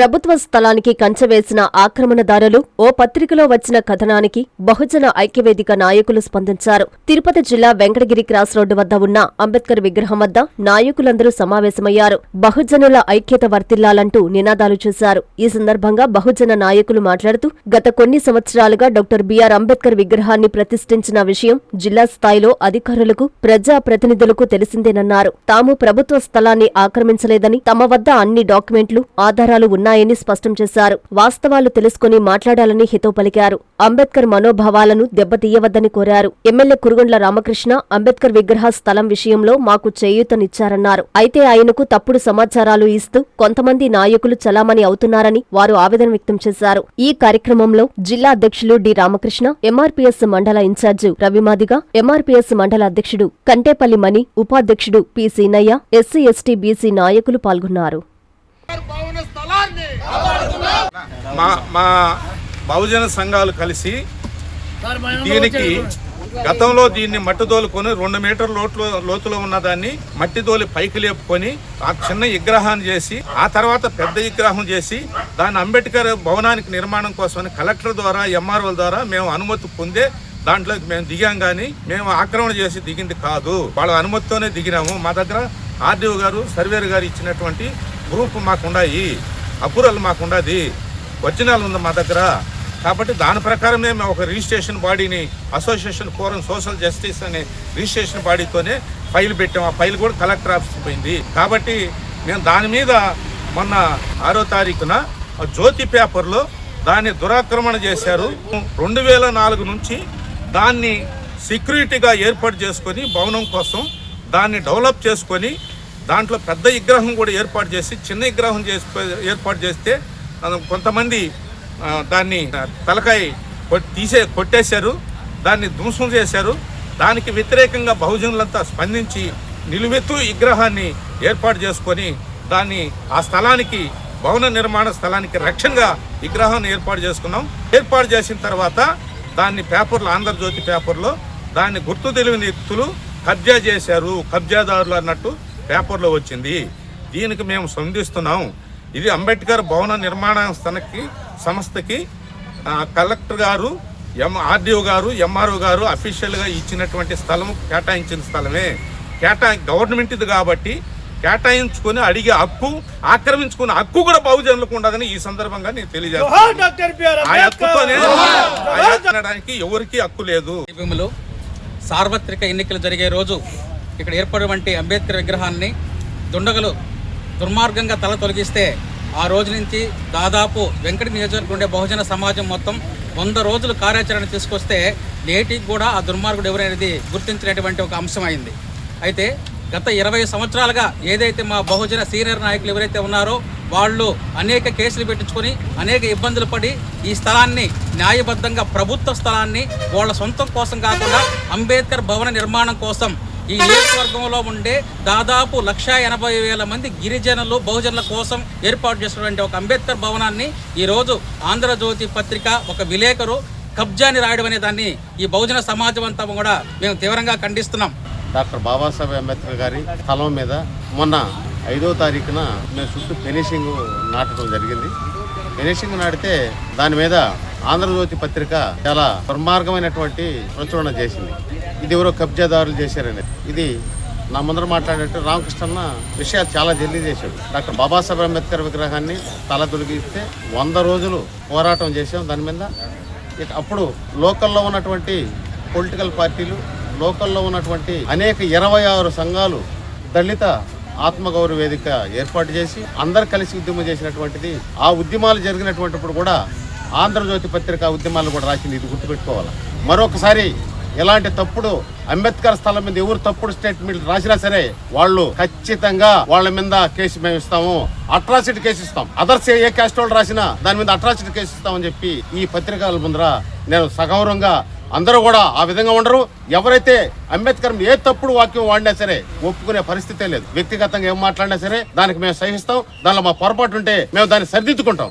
ప్రభుత్వ స్థలానికి కంచె వేసిన ఆక్రమణదారులు ఓ పత్రికలో వచ్చిన కథనానికి బహుజన ఐక్యవేదిక నాయకులు స్పందించారు. తిరుపతి జిల్లా వెంకటగిరి క్రాస్ రోడ్డు వద్ద ఉన్న అంబేద్కర్ విగ్రహం వద్ద నాయకులందరూ సమావేశమయ్యారు. బహుజనుల ఐక్యత వర్తిల్లాలంటూ నినాదాలు చేశారు. ఈ సందర్భంగా బహుజన నాయకులు మాట్లాడుతూ గత కొన్ని సంవత్సరాలుగా డాక్టర్ బిఆర్ అంబేద్కర్ విగ్రహాన్ని ప్రతిష్ఠించిన విషయం జిల్లా స్థాయిలో అధికారులకు ప్రజా ప్రతినిధులకు తెలిసిందేనన్నారు. తాము ప్రభుత్వ స్థలాన్ని ఆక్రమించలేదని తమ వద్ద అన్ని డాక్యుమెంట్లు ఆధారాలు ఉన్నాయి ఉన్నాయని స్పష్టం చేశారు. వాస్తవాలు తెలుసుకుని మాట్లాడాలని హితవు పలికారు. అంబేద్కర్ మనోభావాలను దెబ్బతీయవద్దని కోరారు. ఎమ్మెల్యే కురుగొండ్ల రామకృష్ణ అంబేద్కర్ విగ్రహ స్థలం విషయంలో మాకు చేయూతనిచ్చారన్నారు. అయితే ఆయనకు తప్పుడు సమాచారాలు ఇస్తూ కొంతమంది నాయకులు చలామణి అవుతున్నారని వారు ఆవేదన వ్యక్తం చేశారు. ఈ కార్యక్రమంలో జిల్లా అధ్యక్షులు D Ramakrishna MRPS mandal in-charge Ravi Madiga MRPS mandal అధ్యక్షుడు కంటేపల్లి మణి ఉపాధ్యక్షుడు P Seenaiah SC ST BC నాయకులు పాల్గొన్నారు. మా మా బహుజన సంఘాలు కలిసి దీనికి గతంలో దీన్ని మట్టి తోలుకొని రెండు మీటర్ లోతులో లోతులో ఉన్న దాన్ని మట్టి తోలి పైకి లేపుకొని ఆ చిన్న విగ్రహాన్ని చేసి ఆ తర్వాత పెద్ద విగ్రహం చేసి దాన్ని అంబేద్కర్ భవనానికి నిర్మాణం కోసమని కలెక్టర్ ద్వారా ఎంఆర్ఓల ద్వారా మేము అనుమతి పొందే దాంట్లోకి మేము దిగాం కానీ మేము ఆక్రమణ చేసి దిగింది కాదు. వాళ్ళ అనుమతితోనే దిగినాము. మా దగ్గర ఆర్డీఓ గారు సర్వేర్ గారు ఇచ్చినటువంటి గ్రూప్ మాకుండాయి. అప్రూవల్ మాకుండాది. ఒరిజినల్ ఉంది మా దగ్గర. కాబట్టి దాని ప్రకారమే మేము ఒక రిజిస్ట్రేషన్ బాడీని అసోసియేషన్ ఫోరం సోషల్ జస్టిస్ అనే రిజిస్ట్రేషన్ బాడీతోనే ఫైల్ పెట్టాము ఆ ఫైల్ కూడా కలెక్టర్ ఆఫీస్ పోయింది. కాబట్టి మేము దాని మీద మొన్న ఆరో తారీఖున జ్యోతి పేపర్లో దాన్ని దురాక్రమణ చేశారు. రెండు వేల నాలుగు నుంచి దాన్ని సెక్యూరిటీగా ఏర్పాటు చేసుకొని భవనం కోసం దాన్ని డెవలప్ చేసుకొని దాంట్లో పెద్ద విగ్రహం కూడా ఏర్పాటు చేసి చిన్న విగ్రహం చేసి ఏర్పాటు చేస్తే కొంతమంది దాన్ని తలకాయ తీసే కొట్టేశారు దాన్ని ధ్వంసం చేశారు దానికి వ్యతిరేకంగా బహుజనులంతా స్పందించి నిలువెత్తు విగ్రహాన్ని ఏర్పాటు చేసుకొని దాన్ని ఆ స్థలానికి భవన నిర్మాణ స్థలానికి రక్షణగా విగ్రహాన్ని ఏర్పాటు చేసుకున్నాం. ఏర్పాటు చేసిన తర్వాత దాన్ని పేపర్లో ఆంధ్రజ్యోతి పేపర్లో దాన్ని గుర్తు తెలియని వ్యక్తులు కబ్జా చేశారు. కబ్జాదారులు అన్నట్టు పేపర్లో వచ్చింది. దీనికి మేము స్పందిస్తున్నాం. ఇది అంబేద్కర్ భవన నిర్మాణ సంస్థకి సంస్థకి ఆ, కలెక్టర్ గారు ఎం ఆర్డీఓ గారు ఎంఆర్ఓ గారు అఫీషియల్గా ఇచ్చినటువంటి స్థలం కేటాయించిన స్థలమే. కేటా గవర్నమెంట్ ఇది కాబట్టి కేటాయించుకొని అడిగే హక్కు ఆక్రమించుకునే హక్కు కూడా బహుజనులకు ఉండదని ఈ సందర్భంగా నేను తెలియజేస్తాను ఎవరికి హక్కు లేదు. సార్వత్రిక ఎన్నికలు జరిగే రోజు ఇక్కడ ఏర్పడినటువంటి అంబేద్కర్ విగ్రహాన్ని దుండగలు దుర్మార్గంగా తల తొలగిస్తే ఆ రోజు నుంచి దాదాపు వెంకట నియోజకవర్గం ఉండే బహుజన సమాజం మొత్తం వంద రోజులు కార్యాచరణ తీసుకొస్తే నేటికి కూడా ఆ దుర్మార్గుడు ఎవరనేది గుర్తించినటువంటి ఒక అంశం అయింది. అయితే గత ఇరవై సంవత్సరాలుగా ఏదైతే మా బహుజన సీనియర్ నాయకులు ఎవరైతే ఉన్నారో వాళ్ళు అనేక కేసులు పెట్టించుకొని అనేక ఇబ్బందులు పడి ఈ స్థలాన్ని న్యాయబద్ధంగా ప్రభుత్వ స్థలాన్ని వాళ్ళ సొంతం కోసం కాకుండా అంబేద్కర్ భవన నిర్మాణం కోసం ఈ నియోజకవర్గంలో ఉండే దాదాపు లక్ష ఎనభై వేల మంది గిరిజనులు బహుజనుల కోసం ఏర్పాటు చేసినటువంటి ఒక అంబేద్కర్ భవనాన్ని ఈరోజు ఆంధ్రజ్యోతి పత్రిక ఒక విలేకరు కబ్జాని రాయడం అనే దాన్ని ఈ బహుజన సమాజం అంతా కూడా మేము తీవ్రంగా ఖండిస్తున్నాం. డాక్టర్ బాబాసాహెబ్ అంబేద్కర్ గారి స్థలం మీద మొన్న ఐదో తారీఖున మేము చుట్టూ ఫినిషింగ్ నాటడం జరిగింది. ఫినిషింగ్ నాడితే దాని మీద ఆంధ్రజ్యోతి పత్రిక చాలా దుర్మార్గమైనటువంటి ప్రచురణ చేసింది. ఇది ఎవరో కబ్జాదారులు చేశారని. ఇది నా ముందర మాట్లాడేట్టు రామకృష్ణన్న విషయాలు చాలా జల్దీ చేశాడు. డాక్టర్ బాబాసాహెబ్ అంబేద్కర్ విగ్రహాన్ని తల తొలగిస్తే వంద రోజులు పోరాటం చేసాం దాని మీద. ఇక అప్పుడు లోకల్లో ఉన్నటువంటి పొలిటికల్ పార్టీలు లోకల్లో ఉన్నటువంటి అనేక ఇరవై ఆరు సంఘాలు దళిత ఆత్మగౌరవ వేదిక ఏర్పాటు చేసి అందరు కలిసి ఉద్యమం చేసినటువంటిది ఆ ఉద్యమాలు జరిగినటువంటిప్పుడు కూడా ఆంధ్రజ్యోతి పత్రిక ఉద్యమాలు కూడా రాసింది ఇది గుర్తుపెట్టుకోవాలి. మరొకసారి ఎలాంటి తప్పుడు అంబేద్కర్ స్థలం మీద ఎవరు తప్పుడు స్టేట్మెంట్ రాసినా సరే వాళ్ళు ఖచ్చితంగా వాళ్ళ మీద కేసు మేము ఇస్తాము. అట్రాసిటీ కేసు ఇస్తాం. అదర్స్ ఏ క్యాస్ట్ వాళ్ళు రాసినా దాని మీద అట్రాసిటీ కేసు ఇస్తామని చెప్పి ఈ పత్రికల ముందర నేను సగౌరవంగా అందరూ కూడా ఆ విధంగా ఉండరు. ఎవరైతే అంబేద్కర్ ఏ తప్పుడు వాక్యం వాడినా సరే ఒప్పుకునే పరిస్థితే లేదు. వ్యక్తిగతంగా ఏం మాట్లాడినా సరే దానికి మేము సహిస్తాం. దానిలో మా పొరపాటు ఉంటే మేము దాన్ని సరిదిద్దుకుంటాం.